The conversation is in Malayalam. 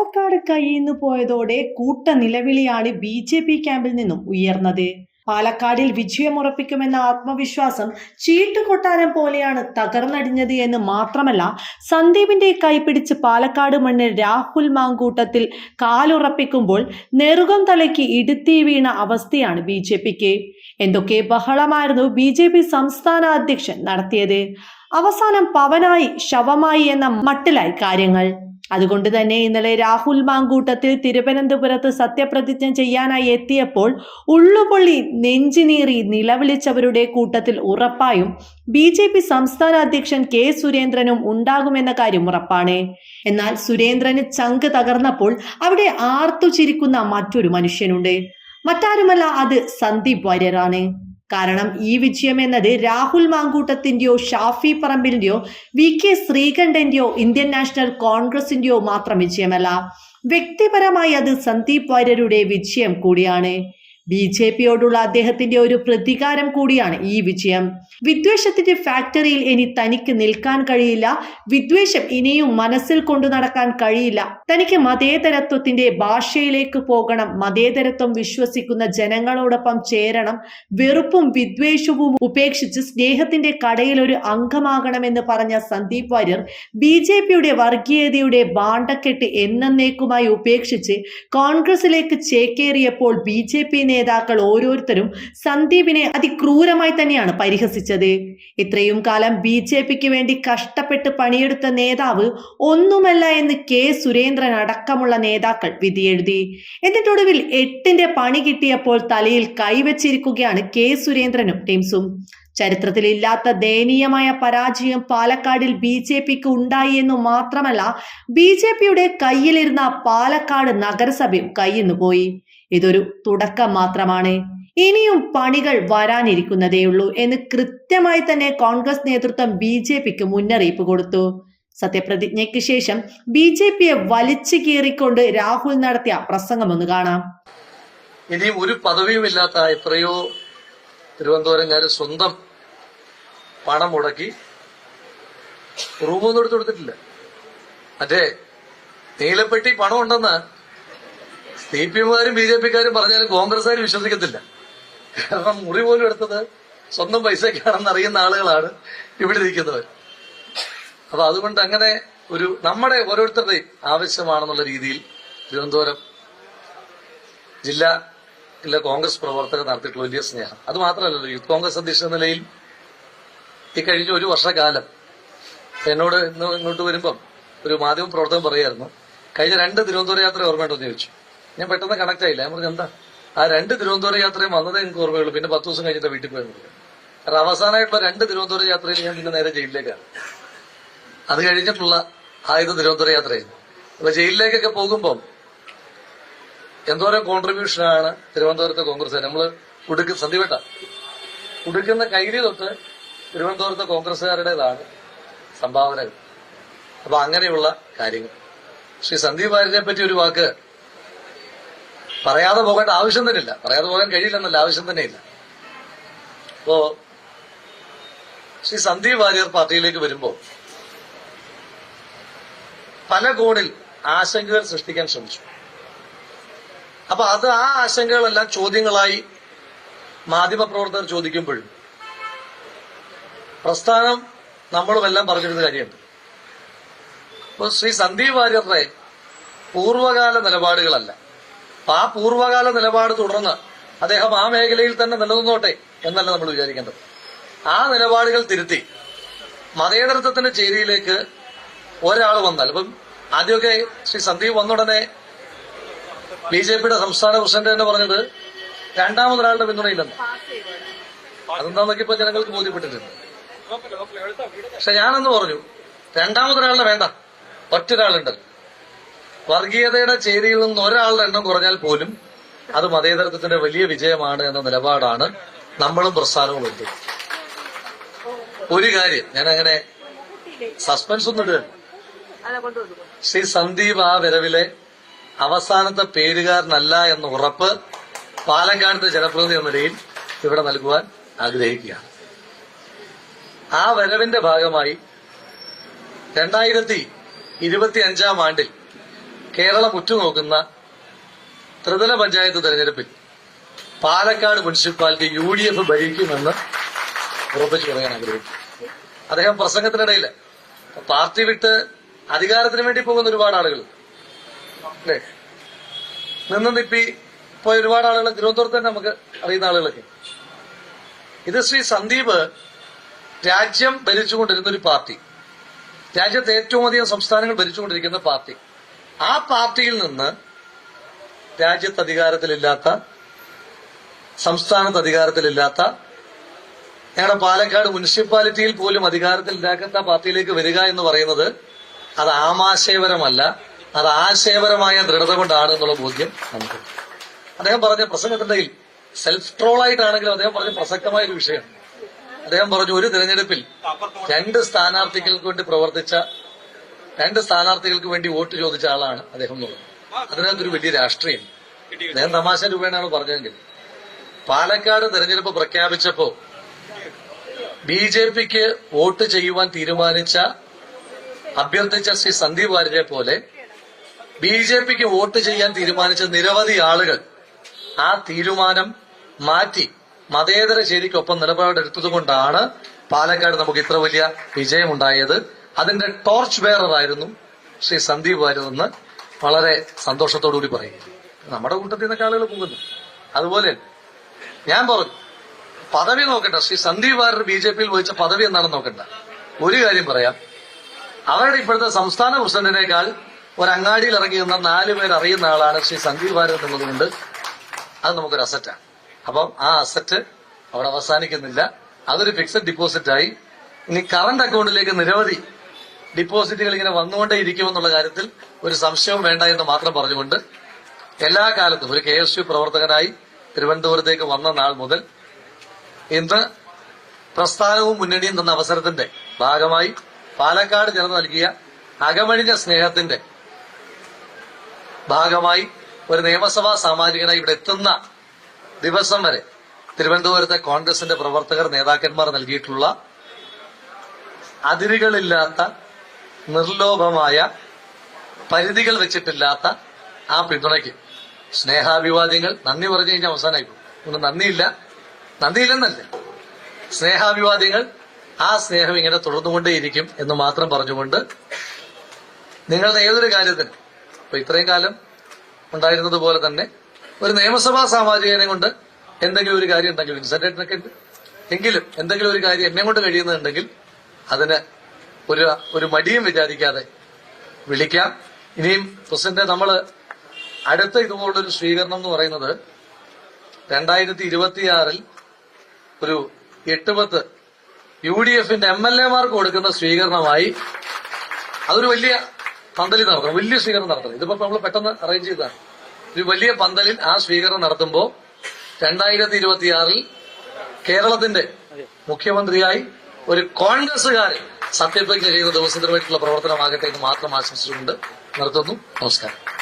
പാലക്കാട് കയ്യിന്ന് പോയതോടെ കൂട്ട നിലവിളിയാണ് ബി ജെ പി ക്യാമ്പിൽ നിന്നും ഉയർന്നത്. പാലക്കാടിൽ വിജയമുറപ്പിക്കുമെന്ന ആത്മവിശ്വാസം ചീട്ടുകൊട്ടാരം പോലെയാണ് തകർന്നടിഞ്ഞത് എന്ന് മാത്രമല്ല സന്ദീപിന്റെ കൈപിടിച്ച് പാലക്കാട് മണ്ണിൽ രാഹുൽ മാങ്കൂട്ടത്തിൽ കാലുറപ്പിക്കുമ്പോൾ നെറുകം തലയ്ക്ക് ഇടുത്തി വീണ അവസ്ഥയാണ് ബി ജെ പിക്ക്. എന്തൊക്കെ ബഹളമായിരുന്നു ബി ജെ പി സംസ്ഥാന അധ്യക്ഷൻ നടത്തിയത്. അവസാനം പവനായി ശവമായി എന്ന മട്ടിലായി കാര്യങ്ങൾ. അതുകൊണ്ട് തന്നെ ഇന്നലെ രാഹുൽ മാങ്കൂട്ടത്തിൽ തിരുവനന്തപുരത്ത് സത്യപ്രതിജ്ഞ ചെയ്യാനായി എത്തിയപ്പോൾ ഉള്ളുപൊള്ളി നെഞ്ചിനീറി നിലവിളിച്ചവരുടെ കൂട്ടത്തിൽ ഉറപ്പായും ബി ജെ പി സംസ്ഥാന അധ്യക്ഷൻ കെ സുരേന്ദ്രനും ഉണ്ടാകുമെന്ന കാര്യം ഉറപ്പാണ്. എന്നാൽ സുരേന്ദ്രന് ചങ്ക് തകർന്നപ്പോൾ അവിടെ ആർത്തു ചിരിക്കുന്ന മറ്റൊരു മനുഷ്യനുണ്ട്. മറ്റാരുമല്ല അത് സന്ദീപ് വാര്യരാണ്. കാരണം ഈ വിജയം എന്നത് രാഹുൽ മാങ്കൂട്ടത്തിന്റെയോ ഷാഫി പറമ്പിലിന്റെയോ വി കെ ശ്രീകണ്ഠന്റെയോ ഇന്ത്യൻ നാഷണൽ കോൺഗ്രസിന്റെയോ മാത്രം വിജയമല്ല. വ്യക്തിപരമായി അത് സന്ദീപ് വാര്യരുടെ വിജയം കൂടിയാണ്. ബി ജെ പിയോടുള്ള അദ്ദേഹത്തിന്റെ ഒരു പ്രതികാരം കൂടിയാണ് ഈ വിജയം. വിദ്വേഷത്തിന്റെ ഫാക്ടറിയിൽ ഇനി തനിക്ക് നിൽക്കാൻ കഴിയില്ല. വിദ്വേഷം ഇനിയും മനസ്സിൽ കൊണ്ടു നടക്കാൻ കഴിയില്ല. തനിക്ക് മതേതരത്വത്തിന്റെ ഭാഷയിലേക്ക് പോകണം. മതേതരത്വം വിശ്വസിക്കുന്ന ജനങ്ങളോടൊപ്പം ചേരണം. വെറുപ്പും വിദ്വേഷവും ഉപേക്ഷിച്ച് സ്നേഹത്തിന്റെ കടയിൽ ഒരു അംഗമാകണമെന്ന് പറഞ്ഞ സന്ദീപ് വാര്യർ ബി ജെ പിയുടെ വർഗീയതയുടെ ബാണ്ടക്കെട്ട് എന്നേക്കുമായി ഉപേക്ഷിച്ച് കോൺഗ്രസിലേക്ക് ചേക്കേറിയപ്പോൾ ബി ജെ പി നേതാക്കൾ ഓരോരുത്തരും സന്ദീപിനെ അതിക്രൂരമായി തന്നെയാണ് പരിഹസിച്ചത്. ഇത്രയും കാലം ബി ജെ പിക്ക് വേണ്ടി കഷ്ടപ്പെട്ട് പണിയെടുത്ത നേതാവ് ഒന്നുമല്ല എന്ന് കെ സുരേന്ദ്രൻ അടക്കമുള്ള നേതാക്കൾ വിധിയെഴുതി. എന്നിട്ടൊടുവിൽ എട്ടിന്റെ പണി കിട്ടിയപ്പോൾ തലയിൽ കൈവച്ചിരിക്കുകയാണ് കെ സുരേന്ദ്രനും ടീംസും. ചരിത്രത്തിലില്ലാത്ത ദയനീയമായ പരാജയം പാലക്കാടിൽ ബി ജെ പിക്ക് ഉണ്ടായി എന്നു മാത്രമല്ല ബി ജെ പിയുടെ കയ്യിലിരുന്ന പാലക്കാട് നഗരസഭയും കയ്യിന്നു പോയി. ഇതൊരു തുടക്കം മാത്രമാണ്. ഇനിയും പണികൾ വരാനിരിക്കുന്നതേയുള്ളൂ എന്ന് കൃത്യമായി തന്നെ കോൺഗ്രസ് നേതൃത്വം ബി ജെ പിക്ക് മുന്നറിയിപ്പ് കൊടുത്തു. സത്യപ്രതിജ്ഞയ്ക്ക് ശേഷം ബി ജെ പിയെ വലിച്ചു കീറിക്കൊണ്ട് രാഹുൽ നടത്തിയ പ്രസംഗം ഒന്ന് കാണാം. ഇനിയും ഒരു പദവിയുമില്ലാത്ത എത്രയോ തിരുവനന്തപുരംകാര് സ്വന്തം പണം മുടക്കി റൂമൊന്നും എടുത്തു കൊടുത്തിട്ടില്ല. മറ്റേ നീലപ്പെട്ടി പണം ഉണ്ടെന്ന് സി പി എമ്മുകാരും ബി ജെ പിക്കാരും പറഞ്ഞാലും കോൺഗ്രസ്സുകാർ വിശ്വസിക്കത്തില്ല. കാരണം മുറി പോലും എടുത്തത് സ്വന്തം പൈസക്കാണെന്ന് അറിയുന്ന ആളുകളാണ് ഇവിടെ ഇരിക്കുന്നവർ അപ്പൊ അതുകൊണ്ട് അങ്ങനെ ഒരു നമ്മുടെ ഓരോരുത്തരുടെയും ആവശ്യമാണെന്നുള്ള രീതിയിൽ തിരുവനന്തപുരം ജില്ലയിലെ കോൺഗ്രസ് പ്രവർത്തകർ നടത്തിയിട്ടുള്ള വലിയ സ്നേഹം. അത് മാത്രമല്ലല്ലോ യൂത്ത് കോൺഗ്രസ് അധ്യക്ഷൻ നിലയിൽ ഈ കഴിഞ്ഞ ഒരു വർഷക്കാലം എന്നോട് ഇന്ന് ഇങ്ങോട്ട് വരുമ്പം ഒരു മാധ്യമ പ്രവർത്തകൻ പറയായിരുന്നു കഴിഞ്ഞ രണ്ട് തിരുവനന്തപുരം യാത്ര ഓർമ്മയുണ്ടോ? എന്ന് ചോദിച്ചു. ഞാൻ പെട്ടെന്ന് കണക്ട് ആയില്ല. ഞാൻ പറഞ്ഞു എന്താ? ആ രണ്ട് തിരുവനന്തപുരം യാത്രയും വന്നതേ എനിക്ക് ഓർമ്മയുള്ളൂ. പിന്നെ പത്ത് ദിവസം കഴിഞ്ഞിട്ട് വീട്ടിൽ പോയത് കാരണം അവസാനമായിട്ടുള്ള രണ്ട് തിരുവനന്തപുരം യാത്രയിൽ ഞാൻ പിന്നെ നേരെ ജയിലിലേക്കാണ് അത് കഴിഞ്ഞിട്ടുള്ള ആയുധ തിരുവനന്തപുരം യാത്രയായിരുന്നു അപ്പൊ ജയിലിലേക്കൊക്കെ പോകുമ്പം എന്തോരം കോൺട്രിബ്യൂഷനാണ് തിരുവനന്തപുരത്തെ കോൺഗ്രസ്. നമ്മൾ ഉടുക്ക് സന്ധിവട്ട ഉടുക്കുന്ന കൈലി തൊട്ട് തിരുവനന്തപുരത്തെ കോൺഗ്രസ്സുകാരുടേതാണ് സംഭാവനകൾ. അപ്പൊ അങ്ങനെയുള്ള കാര്യങ്ങൾ. ശ്രീ സന്ദീപ് വാര്യനെ പറ്റി ഒരു വാക്ക് പറയാതെ പോകേണ്ട ആവശ്യം തന്നെ ഇല്ല പറയാതെ പോകാൻ കഴിയില്ലെന്നല്ല ആവശ്യം തന്നെ ഇല്ല അപ്പോ ശ്രീ സന്ദീപ് വാര്യർ പാർട്ടിയിലേക്ക് വരുമ്പോൾ പല കോണിൽ ആശങ്കകൾ സൃഷ്ടിക്കാൻ ശ്രമിച്ചു. അപ്പൊ അത് ആ ആശങ്കകളെല്ലാം ചോദ്യങ്ങളായി മാധ്യമപ്രവർത്തകർ ചോദിക്കുമ്പോഴും പ്രസ്ഥാനം നമ്മളും എല്ലാം പറഞ്ഞിരുന്ന കാര്യമുണ്ട്. അപ്പൊ ശ്രീ സന്ദീപ് വാര്യരുടെ പൂർവകാല നിലപാടുകളല്ല. ആ പൂർവകാല നിലപാട് തുടർന്ന് അദ്ദേഹം ആ മേഖലയിൽ തന്നെ നിലനിന്നോട്ടെ എന്നല്ല നമ്മൾ വിചാരിക്കേണ്ടത്. ആ നിലപാടുകൾ തിരുത്തി മതേതരത്വത്തിന്റെ ചേരിയിലേക്ക് ഒരാൾ വന്നാൽ ഇപ്പം ആദ്യമൊക്കെ ശ്രീ സന്ദീപ് വന്നുടനെ ബി ജെ പിയുടെ സംസ്ഥാന പ്രസിഡന്റ് തന്നെ പറഞ്ഞത് രണ്ടാമതൊരാളുടെ പിന്തുണയില്ലെന്ന്. അതെന്താന്നൊക്കെ ഇപ്പൊ ജനങ്ങൾക്ക് ബോധ്യപ്പെട്ടിട്ടുണ്ട്. പക്ഷെ ഞാനെന്ന് പറഞ്ഞു രണ്ടാമതൊരാളുടെ വേണ്ട ഒറ്റൊരാളുണ്ടല്ലോ വർഗീയതയുടെ ചേരിയിൽ നിന്ന് ഒരാളുടെ എണ്ണം കുറഞ്ഞാൽ പോലും അത് മതേതരത്വത്തിന്റെ വലിയ വിജയമാണ് എന്ന നിലപാടാണ് നമ്മളും പ്രസ്ഥാനവും എടുത്തത്. ഒരു കാര്യം ഞാൻ അങ്ങനെ സസ്പെൻസ് ഒന്നും ഇടുക ശ്രീ സന്ദീപ് ആ വരവിലെ അവസാനത്തെ പേരുകാരനല്ല എന്ന ഉറപ്പ് പാലക്കാടത്തെ ജനപ്രതിനിധി എന്ന നിലയിൽ ഇവിടെ നൽകുവാൻ ആഗ്രഹിക്കുകയാണ്. ആ വരവിന്റെ ഭാഗമായി രണ്ടായിരത്തി ഇരുപത്തി അഞ്ചാം ആണ്ടിൽ കേരളം ഉറ്റുനോക്കുന്ന ത്രിതല പഞ്ചായത്ത് തെരഞ്ഞെടുപ്പിൽ Palakkad municipality U D F ഭരിക്കുമെന്ന് ഉറപ്പിച്ചു പറയാൻ ആഗ്രഹിക്കുന്നു. അദ്ദേഹം പ്രസംഗത്തിനിടയിൽ പാർട്ടി വിട്ട് അധികാരത്തിന് വേണ്ടി പോകുന്ന ഒരുപാട് ആളുകൾ. അല്ലേ? നിന്ന് തിപ്പി പോയ ഒരുപാട് ആളുകൾ തിരുവനന്തപുരത്ത് തന്നെ നമുക്ക് അറിയുന്ന ആളുകളൊക്കെ. ഇത് ശ്രീ സന്ദീപ് രാജ്യം ഭരിച്ചുകൊണ്ടിരുന്ന ഒരു പാർട്ടി. രാജ്യത്തെ ഏറ്റവും അധികം സംസ്ഥാനങ്ങൾ ഭരിച്ചുകൊണ്ടിരിക്കുന്ന പാർട്ടി. ആ പാർട്ടിയിൽ നിന്ന് രാജ്യത്ത് അധികാരത്തിലില്ലാത്ത സംസ്ഥാനത്ത് അധികാരത്തിലില്ലാത്ത ഞങ്ങളുടെ പാലക്കാട് മുനിസിപ്പാലിറ്റിയിൽ പോലും അധികാരത്തിലില്ലാത്ത പാർട്ടിയിലേക്ക് വരിക എന്ന് പറയുന്നത് അത് ആമാശയപരമല്ല അത് ആശയപരമായ ദൃഢത കൊണ്ടാണ് എന്നുള്ള ബോധ്യം നമുക്ക്. അദ്ദേഹം പറഞ്ഞ പ്രസംഗത്തിന്റെ സെൽഫ് ട്രോൾ ആയിട്ടാണെങ്കിലും അദ്ദേഹം പറഞ്ഞ പ്രസക്തമായ ഒരു വിഷയം. അദ്ദേഹം പറഞ്ഞു ഒരു തിരഞ്ഞെടുപ്പിൽ രണ്ട് സ്ഥാനാർത്ഥികൾക്ക് വേണ്ടി പ്രവർത്തിച്ച രണ്ട് സ്ഥാനാർത്ഥികൾക്ക് വേണ്ടി വോട്ട് ചോദിച്ച ആളാണ് അദ്ദേഹം എന്ന് പറഞ്ഞു. അതിനകത്തൊരു വലിയ രാഷ്ട്രീയം. അദ്ദേഹം തമാശ രൂപേണാണ് പറഞ്ഞതെങ്കിൽ. പാലക്കാട് തെരഞ്ഞെടുപ്പ് പ്രഖ്യാപിച്ചപ്പോ ബി ജെ പിക്ക് വോട്ട് ചെയ്യുവാൻ തീരുമാനിച്ച അഭ്യർത്ഥിച്ച ശ്രീ സന്ദീപ് വാര്യരെ പോലെ ബി ജെ പിക്ക് വോട്ട് ചെയ്യാൻ തീരുമാനിച്ച നിരവധി ആളുകൾ ആ തീരുമാനം മാറ്റി മതേതര ശരിക്കൊപ്പം നിലപാടെടുത്തതുകൊണ്ടാണ് പാലക്കാട് നമുക്ക് ഇത്ര വലിയ വിജയമുണ്ടായത്. അതിന്റെ ടോർച്ച് ബെയറർ ആയിരുന്നു ശ്രീ സന്ദീപ് വാര്യതെന്ന് വളരെ സന്തോഷത്തോടുകൂടി പറയും. നമ്മുടെ കൂട്ടത്തിൽ നിന്നൊക്കെ ആളുകൾ പോകുന്നു. അതുപോലെ ഞാൻ പറഞ്ഞു പദവി നോക്കണ്ട. ശ്രീ സന്ദീപ് വാര്യർ ബി ജെ പിയിൽ വഹിച്ച പദവി എന്താണെന്ന് നോക്കണ്ട. ഒരു കാര്യം പറയാം. അവരുടെ ഇപ്പോഴത്തെ സംസ്ഥാന പ്രസിഡന്റിനേക്കാൾ ഒരു അങ്ങാടിയിൽ ഇറങ്ങി നിന്ന നാല് പേർ അറിയുന്ന ആളാണ് ശ്രീ സന്ദീപ് വാര്യർ എന്നുള്ളതുകൊണ്ട് അത് നമുക്കൊരു അസറ്റാണ് അപ്പം ആ അസറ്റ് അവിടെ അവസാനിക്കുന്നില്ല. അതൊരു ഫിക്സഡ് ഡിപ്പോസിറ്റ് ആയി. ഇനി കറണ്ട് അക്കൗണ്ടിലേക്ക് നിരവധി ഡിപ്പോസിറ്റുകൾ ഇങ്ങനെ വന്നുകൊണ്ടേ ഇരിക്കുമെന്നുള്ള കാര്യത്തിൽ ഒരു സംശയവും വേണ്ട എന്ന് മാത്രം പറഞ്ഞുകൊണ്ട് എല്ലാ കാലത്തും ഒരു കെ എസ് യു പ്രവർത്തകനായി തിരുവനന്തപുരത്തേക്ക് വന്ന നാൾ മുതൽ ഇന്ന് പ്രസ്ഥാനവും മുന്നണിയും തന്ന അവസരത്തിന്റെ ഭാഗമായി പാലക്കാട് ജനത നൽകിയ അകമഴിഞ്ഞ സ്നേഹത്തിന്റെ ഭാഗമായി ഒരു നിയമസഭാ സാമാജികനായി ഇവിടെ എത്തുന്ന ദിവസം വരെ തിരുവനന്തപുരത്തെ കോൺഗ്രസിന്റെ പ്രവർത്തകർ നേതാക്കന്മാർ നൽകിയിട്ടുള്ള അതിരുകളില്ലാത്ത നിർലോഭമായ പരിധികൾ വെച്ചിട്ടില്ലാത്ത ആ പിന്തുണയ്ക്ക്. സ്നേഹാഭിവാദ്യങ്ങൾ നന്ദി പറഞ്ഞു കഴിഞ്ഞാൽ അവസാനമായി പോകും. നന്ദിയില്ല. നന്ദിയില്ലെന്നല്ല. സ്നേഹാഭിവാദ്യങ്ങൾ ആ സ്നേഹം ഇങ്ങനെ തുടർന്നുകൊണ്ടേയിരിക്കും എന്ന് മാത്രം പറഞ്ഞുകൊണ്ട് നിങ്ങളുടെ ഏതൊരു കാര്യത്തിന് ഇപ്പൊ ഇത്രയും കാലം ഉണ്ടായിരുന്നത് പോലെ തന്നെ ഒരു നിയമസഭാ സാമാജികനെ കൊണ്ട് എന്തെങ്കിലും ഒരു കാര്യം ഉണ്ടെങ്കിൽ വിൻസെന്റേറ്റിനൊക്കെ എങ്കിലും എന്തെങ്കിലും ഒരു കാര്യം എന്നെ കൊണ്ട് കഴിയുന്നുണ്ടെങ്കിൽ അതിന് ഒരു ഒരു മടിയും വിചാരിക്കാതെ വിളിക്കാം. ഇനിയും പ്രസിഡന്റ് നമ്മൾ അടുത്ത ഇതുപോലൊരു സ്വീകരണം എന്ന് പറയുന്നത് രണ്ടായിരത്തി ഇരുപത്തിയാറിൽ ഒരു എട്ട് പത്ത് യു ഡി എഫിന്റെ എം എൽ എമാർക്ക് കൊടുക്കുന്ന സ്വീകരണമായി അതൊരു വലിയ പന്തലിൽ നടത്തണം വലിയ സ്വീകരണം നടത്തണം ഇതിപ്പോ നമ്മൾ പെട്ടെന്ന് അറേഞ്ച് ചെയ്തതാണ്. ഒരു വലിയ പന്തലിൽ ആ സ്വീകരണം നടത്തുമ്പോൾ രണ്ടായിരത്തി ഇരുപത്തിയാറിൽ കേരളത്തിന്റെ മുഖ്യമന്ത്രിയായി ഒരു കോൺഗ്രസുകാരൻ സത്യപ്രതിജ്ഞ ചെയ്ത ദിവസത്തിന് പ്രവർത്തനമാകട്ടെ എന്ന് മാത്രം ആശംസിച്ചുകൊണ്ട് നിർത്തുന്നു. നമസ്കാരം.